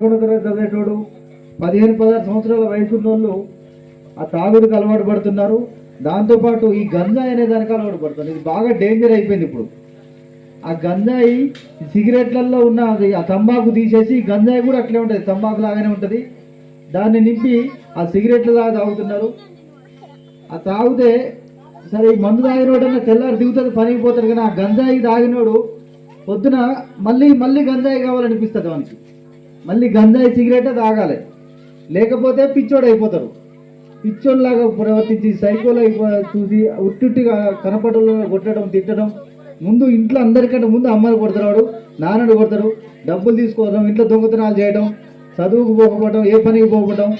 పదకొండో తరగతి చదివేటోడు. పదిహేను పదహారు సంవత్సరాల వయసు వాళ్ళు ఆ తాగుడుకు అలవాటు పడుతున్నారు. దాంతోపాటు ఈ గంజాయి అనే దానికి అలవాటు పడుతుంది ఇది బాగా డేంజర్ అయిపోయింది ఇప్పుడు. ఆ గంజాయి సిగరెట్లలో ఉన్న అది ఆ తంబాకు తీసేసి గంజాయి కూడా అట్లే ఉంటుంది. తంబాకు లాగానే ఉంటుంది. దాన్ని నింపి ఆ సిగరెట్ల లాగా తాగుతున్నారు. ఆ తాగితే సరే ఈ మందు తాగినోడన్నా తెల్లారి దిగుతుంది పనికి పోతాడు. కానీ ఆ గంజాయి తాగినోడు పొద్దున మళ్ళీ మళ్ళీ గంజాయి కావాలనిపిస్తుంది వానికి. మళ్ళీ గంజాయి సిగరెటే తాగాలి. లేకపోతే పిచ్చోడు అయిపోతారు పిచ్చోళ్ళలాగా ప్రవర్తించి సైకోలో చూసి ఉట్టుట్టిగా కనపడలో కొట్టడం తిట్టడం. ముందు ఇంట్లో అందరికంటే ముందు అమ్మని వాడు నాన్నడు కొడతారు డబ్బులు తీసుకోవడం ఇంట్లో దొంగతనాలు చేయడం చదువుకు పోకపోవడం ఏ పనికి పోకపోవడం.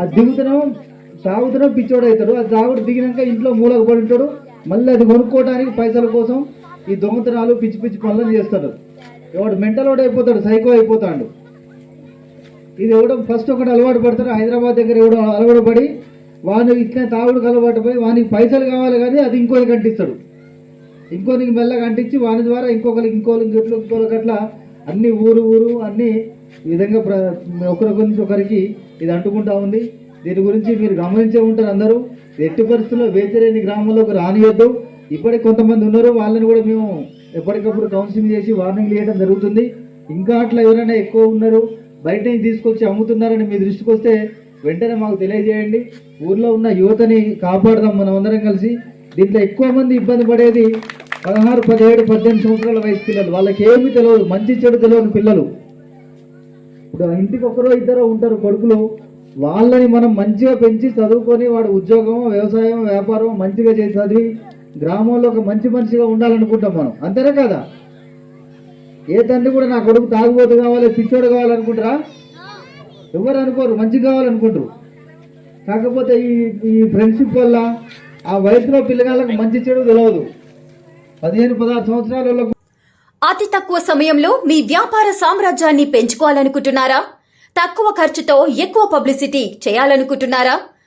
అది దిగుతనం తాగుతనం పిచ్చోడు అవుతాడు. ఆ తాగుడు దిగినాక ఇంట్లో మూలకు పడి ఉంటాడు. మళ్ళీ అది కొనుక్కోవడానికి పైసల కోసం ఈ దొంగతనాలు పిచ్చి పిచ్చి పనులను చేస్తాడు. ఎవడు మెంటల్ వాడు అయిపోతాడు సైకో అయిపోతాడు. ఇది ఇవ్వడం ఫస్ట్ ఒకటి అలవాటు పడతారు. హైదరాబాద్ దగ్గర ఎవడో అలవాటు పడి వాడు ఇట్లా తాగుడుకు అలవాటు పడి వానికి పైసలు కావాలి కానీ అది ఇంకోరికి అంటిస్తాడు. ఇంకోనికి మెల్లగా అంటించి వాని ద్వారా ఇంకొకరికి ఇంకోరికి ఇంట్లో ఇంకొకరికి అట్లా అన్ని ఊరు ఊరు అన్ని విధంగా ప్ర ఒకరి గురించి ఒకరికి ఇది అంటుకుంటా ఉంది. దీని గురించి మీరు గమనించే ఉంటారు అందరూ. ఎట్టి పరిస్థితుల్లో వేచలేని గ్రామంలోకి రానియొద్దు. ఇప్పటికి కొంతమంది ఉన్నారు. వాళ్ళని కూడా మేము ఎప్పటికప్పుడు కౌన్సిలింగ్ చేసి వార్నింగ్ చేయడం జరుగుతుంది. ఇంకా అట్లా ఎవరైనా ఎక్కువ ఉన్నారు బయట నుంచి తీసుకొచ్చి అమ్ముతున్నారని మీ దృష్టికి వస్తే వెంటనే మాకు తెలియజేయండి. ఊర్లో ఉన్న యువతని కాపాడదాం మనం అందరం కలిసి. దీంట్లో ఎక్కువ మంది ఇబ్బంది పడేది పదహారు పదిహేడు పద్దెనిమిది సంవత్సరాల వయసు పిల్లలు. వాళ్ళకి ఏమీ తెలియదు మంచి చెడు తెలియని పిల్లలు. ఇప్పుడు ఇంటికి ఒకరో ఇద్దరు ఉంటారు కొడుకులు. వాళ్ళని మనం మంచిగా పెంచి చదువుకొని వాడు ఉద్యోగం వ్యవసాయం వ్యాపారం మంచిగా చేసి చదివి గ్రామంలో ఒక మంచి మనిషిగా ఉండాలనుకుంటాం మనం. అంతేనా కదా? ఏ తండ్రి కూడా నా కొడుకు తాగుబోతు కావాలి పిచ్చోడు కావాలనుకుంటారా? ఎవరు అనుకోరు మంచి కావాలనుకుంటారు. కాకపోతే ఈ ఈ ఫ్రెండ్షిప్ వల్ల ఆ వయసులో పిల్లగాళ్ళకు మంచి చెడు తెలియదు పదిహేను పదహారు సంవత్సరాలలో అతి తక్కువ సమయంలో మీ వ్యాపార సామ్రాజ్యాన్ని పెంచుకోవాలనుకుంటున్నారా? తక్కువ ఖర్చుతో ఎక్కువ పబ్లిసిటీ చేయాలనుకుంటున్నారా?